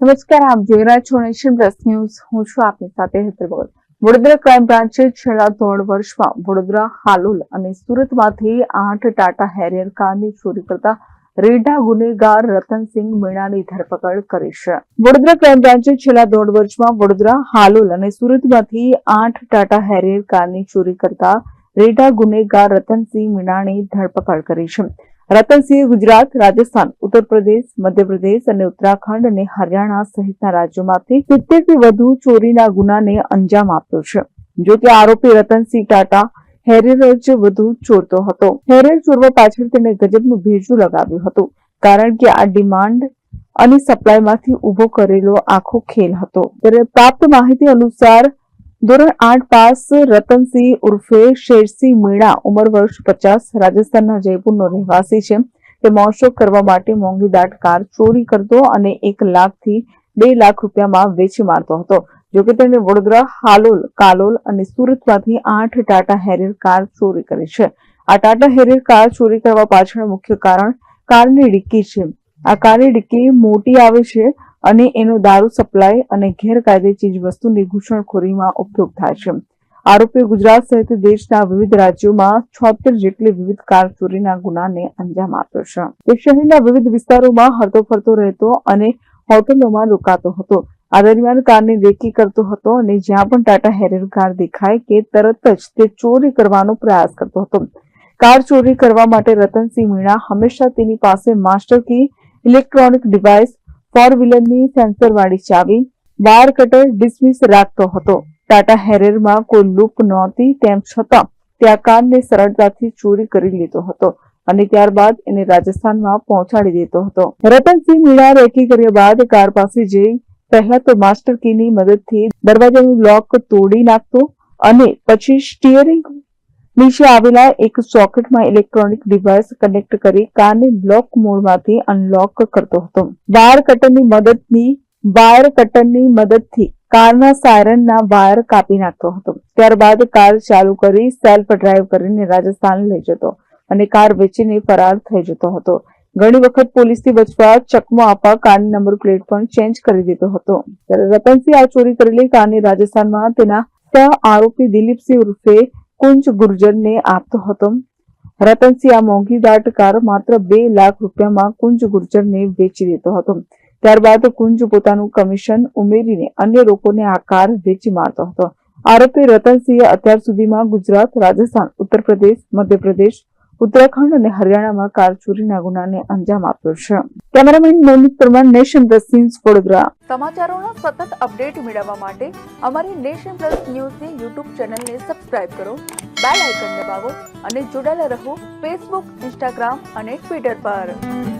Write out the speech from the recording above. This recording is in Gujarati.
નમસ્કાર, આપ જોઈ રહ્યા છો નેશન પ્લસ ન્યૂઝ. હું છું આપની સાથે હેતરબોલ વડોદરા ક્રાઇમ બ્રાન્ચે છેલ્લા દોઢ વર્ષમાં વડોદરા, હાલોલ અને સુરતમાંથી આઠ ટાટા હેરિયર કારની ચોરી કરતા રેઢા ગુનેગાર રતનસિંહ મીણાની ધરપકડ કરી છે. વડોદરા ક્રાઇમ બ્રાન્ચે છેલ્લા દોઢ વર્ષમાં વડોદરા, હાલોલ અને સુરતમાંથી આઠ ટાટા હેરિયર કારની ચોરી કરતા રેઢા ગુનેગાર રતનસિંહ મીણાની ધરપકડ કરી છે. રતનસિંહે ગુજરાત, રાજસ્થાન, ઉત્તર પ્રદેશ મધ્યપ્રદેશ અને ઉત્તરાખંડ અને હરિયાણા સહિતના રાજ્યોમાંથી સિત્તેરથી વધુ ચોરીના ગુનાને અંજામ આપ્યો છે. જો કે આરોપી રતનસિંહ ટાટા હેરેર જ વધુ ચોરતો હતો. હેરેર ચોરવા પાછળ તેને ગજબનું ભેજું લગાવ્યું હતું, કારણ કે આ ડિમાન્ડ અને સપ્લાયમાંથી ઊભો કરેલો આખો ખેલ હતો. ત્યારે પ્રાપ્ત માહિતી અનુસાર ધોરણ આઠ પાસ રતનસિંહ ઉર્ફે શેરસિંહ મીણા, ઉંમર વર્ષ પચાસ, રાજસ્થાનના જયપુરનો રહેવાસી છે. તે મોશોક કરવા માટે મોંઘી દાટ કાર ચોરી કરતો અને એક લાખથી બે લાખ રૂપિયામાં વેચી મારતો હતો. જોકે તેણે વડોદરા, હાલોલ, કાલોલ અને સુરતમાંથી આઠ ટાટા હેરિયર કાર ચોરી કરી છે. આ ટાટા હેરિયર કાર ચોરી કરવા પાછળ મુખ્ય કારણ કારની ડિક્કી છે. આ કારની ડિક્કી મોટી આવે છે અને એનો દારૂ સપ્લાય અને ગેરકાયદે ચીજ વસ્તુની ઘૂસણખોરીમાં ઉપયોગ થાય છે. આરોપી ગુજરાત સહિત દેશના વિવિધ રાજ્યોમાં છોતેર જેટલી વિવિધ કાર ચોરીના ગુનાને અંજામ આપ્યો છે. તે શહેરના વિવિધ વિસ્તારોમાં હરતો ફરતો રહેતો અને હોટલોમાં રોકાતો હતો. આ દરમિયાન કારની રેકી કરતો હતો અને જ્યાં પણ ટાટા હેરિયર કાર દેખાય કે તરત જ તે ચોરી કરવાનો પ્રયાસ કરતો હતો. કાર ચોરી કરવા માટે રતનસિંહ મીણા હંમેશા તેની પાસે master key, electronic device four વ્હીલરની સેન્સરવાળી ચાવી વાયર કટર ડિસમિસ રાખતો હતો. ટાટા હેરેરમાં કોઈ લૂપ નહોતી તેમ છતાં ત્યાં કારને સરળતાથી ચોરી કરી લેતો હતો અને ત્યારબાદ એને રાજસ્થાનમાં પહોંચાડી દેતો હતો. રતનસિંહ મીણા રેકી કર્યા બાદ કાર પાસે જઈ પહેલા તો માસ્ટર કીની મદદથી દરવાજાનું લોક તોડી નાખતો અને પછી સ્ટીયરિંગ નીચે આવેલા એક સોકેટમાં ઇલેક્ટ્રોનિક ડિવાઇસ કનેક્ટ કરી કારને બ્લોક મોડમાંથી અનલોક કરતો હતો. વાયર કટરની મદદની વાયર કટરની મદદથી કારના સાયરનના વાયર કાપી નાખતો હતો. ત્યારબાદ કાર ચાલુ કરી સેલ્ફ ડ્રાઈવ કરીને રાજસ્થાન લઈ જતો અને કાર વેચીને ફરાર થઈ જતો હતો. ઘણી વખત પોલીસથી બચવા ચકમો આપવા કારની નંબર પ્લેટ પણ ચેન્જ કરી દીધો હતો. ત્યારે રતનસિંહ આ ચોરી કરેલી કારની રાજસ્થાનમાં તેના સહ આરોપી દિલીપસિંહ ઉર્ફે કુંજ ગુર્જરને આપતો હતો રતનસિંહ આ મોંઘી દાટ કાર માત્ર બે લાખ રૂપિયામાં કુંજ ગુર્જરને વેચી દેતો હતો ત્યારબાદ કુંજ પોતાનું કમિશન ઉમેરીને અન્ય લોકોને આ કાર વેચી મારતો હતો આરોપી રતનસિંહે અત્યાર સુધીમાં ગુજરાત રાજસ્થાન ઉત્તર પ્રદેશ મધ્યપ્રદેશ ઉત્તરાખંડ અને હરિયાણામાં કાર ચોરીના ગુનાને અંજામ આપ્યો છે. Cameraman Navneet Parmar, Nation Plus News Vadodara. સમાચારોના સતત અપડેટ મેળવવા માટે અમારી નેશન પ્લસ ન્યૂઝની યુટ્યુબ ચેનલને સબસ્ક્રાઇબ કરો, બેલ આઇકન દબાવો અને જોડાયેલા રહો ફેસબુક, ઇન્સ્ટાગ્રામ અને ટ્વિટર પર.